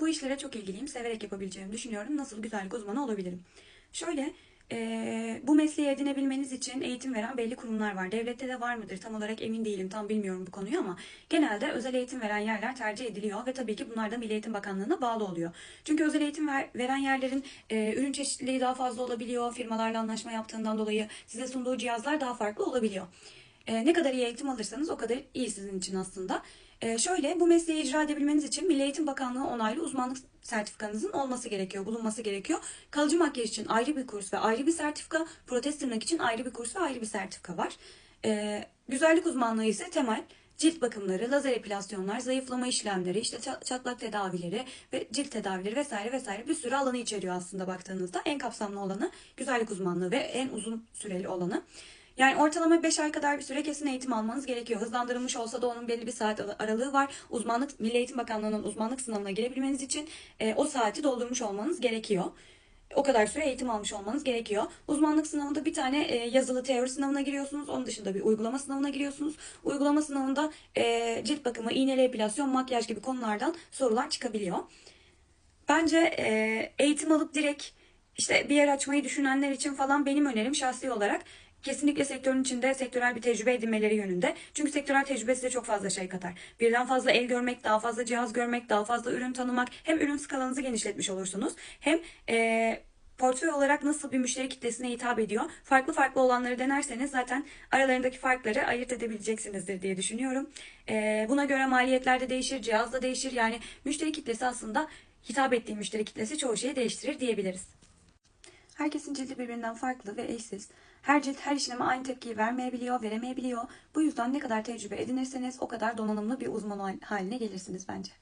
Bu işlere çok ilgiliyim. Severek yapabileceğimi düşünüyorum. Nasıl güzellik uzmanı olabilirim? Şöyle eee, bu mesleği edinebilmeniz için eğitim veren belli kurumlar var. Devlette de var mıdır? Tam olarak emin değilim. Tam bilmiyorum bu konuyu ama genelde özel eğitim veren yerler tercih ediliyor ve tabii ki bunlar da Milli Eğitim Bakanlığı'na bağlı oluyor. Çünkü özel eğitim ver- veren yerlerin eee, ürün çeşitliliği daha fazla olabiliyor. Firmalarla anlaşma yaptığından dolayı size sunduğu cihazlar daha farklı olabiliyor. Ee, ne kadar iyi eğitim alırsanız o kadar iyi sizin için aslında. Ee, şöyle bu mesleği icra edebilmeniz için Milli Eğitim Bakanlığı onaylı uzmanlık sertifikanızın olması gerekiyor, bulunması gerekiyor. Kalıcı makyaj için ayrı bir kurs ve ayrı bir sertifika, protez tırnak için ayrı bir kurs ve ayrı bir sertifika var. Ee, güzellik uzmanlığı ise temel cilt bakımları, lazer epilasyonlar, zayıflama işlemleri, işte ça- çatlak tedavileri ve cilt tedavileri vesaire vesaire bir sürü alanı içeriyor aslında baktığınızda. En kapsamlı olanı güzellik uzmanlığı ve en uzun süreli olanı. Yani ortalama 5 ay kadar bir süre kesin eğitim almanız gerekiyor. Hızlandırılmış olsa da onun belli bir saat ara- aralığı var. Uzmanlık Milli Eğitim Bakanlığı'nın uzmanlık sınavına girebilmeniz için e, o saati doldurmuş olmanız gerekiyor. O kadar süre eğitim almış olmanız gerekiyor. Uzmanlık sınavında bir tane e, yazılı teori sınavına giriyorsunuz. Onun dışında bir uygulama sınavına giriyorsunuz. Uygulama sınavında e, cilt bakımı, iğneli epilasyon, makyaj gibi konulardan sorular çıkabiliyor. Bence e, eğitim alıp direkt işte bir yer açmayı düşünenler için falan benim önerim şahsi olarak kesinlikle sektörün içinde sektörel bir tecrübe edinmeleri yönünde. Çünkü sektörel tecrübe size çok fazla şey katar. Birden fazla el görmek, daha fazla cihaz görmek, daha fazla ürün tanımak. Hem ürün skalanızı genişletmiş olursunuz hem e, portföy olarak nasıl bir müşteri kitlesine hitap ediyor. Farklı farklı olanları denerseniz zaten aralarındaki farkları ayırt edebileceksinizdir diye düşünüyorum. E, buna göre maliyetler de değişir, cihaz da değişir. Yani müşteri kitlesi aslında hitap ettiği müşteri kitlesi çoğu şeyi değiştirir diyebiliriz. Herkesin cildi birbirinden farklı ve eşsiz. Her cilt her işleme aynı tepkiyi vermeyebiliyor, veremeyebiliyor. Bu yüzden ne kadar tecrübe edinirseniz o kadar donanımlı bir uzman haline gelirsiniz bence.